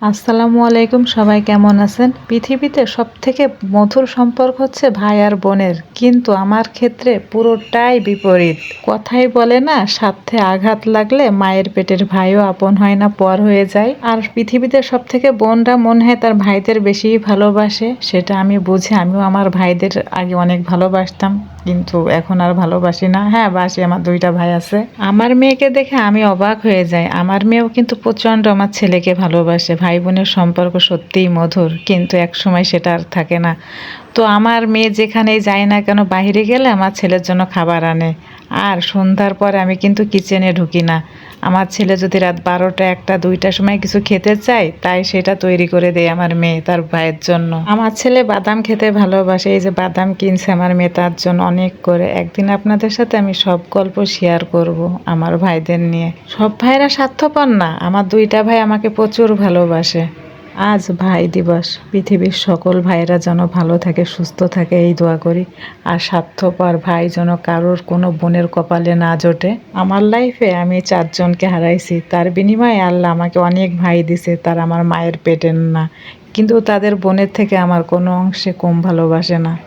আসসালামু আলাইকুম, সবাই কেমন আছেন? পৃথিবীতে সব থেকে মধুর সম্পর্ক হচ্ছে ভাই আর বোনের। কিন্তু আমার ক্ষেত্রে পুরোটাই বিপরীত। কথাই বলে না, স্বার্থে আঘাত লাগলে মায়ের পেটের ভাইও আপন হয় না, পর হয়ে যায়। আর পৃথিবীতে সব থেকে বোনরা মনে হয় তার ভাইদের বেশি ভালোবাসে, সেটা আমি বুঝি। আমিও আমার ভাইদের আগে অনেক ভালোবাসতাম, কিন্তু এখন আর ভালোবাসি না। হ্যাঁ বাসি, আমার দুইটা ভাই আছে। আমার মেয়েকে দেখে আমি অবাক হয়ে যাই। আমার মেয়েও কিন্তু প্রচণ্ড আমার ছেলেকে ভালোবাসে। ভাই বোনের সম্পর্ক সত্যিই মধুর, কিন্তু এক সময় সেটা আর থাকে না। তো আমার মেয়ে যেখানেই যায় না কেন, বাইরে গেলে আমার ছেলের জন্য খাবার আনে। আর সন্ধ্যার পরে আমি কিন্তু কিচেনে ঢুকি না। আমার ছেলে যদি রাত বারোটা, একটা, দুইটার সময় কিছু খেতে চায়, তাই সেটা তৈরি করে দেয় আমার মেয়ে তার ভাইয়ের জন্য। আমার ছেলে বাদাম খেতে ভালোবাসে, এই যে বাদাম কিনছে আমার মেয়ে তার জন্য অনেক করে। একদিন আপনাদের সাথে আমি সব গল্প শেয়ার করব আমার ভাইদের নিয়ে। সব ভাইরা স্বার্থপর না, আমার দুইটা ভাই আমাকে প্রচুর ভালোবাসে। আজ ভাই দিবস। পৃথিবীর সকল ভাইরা যেন ভালো থাকে, সুস্থ থাকে, এই দোয়া করি। আর স্বার্থপর ভাই যেন কারোর কোনো বোনের কপালে না জোটে। আমার লাইফে আমি চারজনকে হারাইছি। তার বিনিময়ে আল্লাহ আমাকে অনেক ভাই দিছে, তার আমার মায়ের পেটের না। কিন্তু তাদের বোনের থেকে আমার কোনো অংশে কম ভালোবাসে না।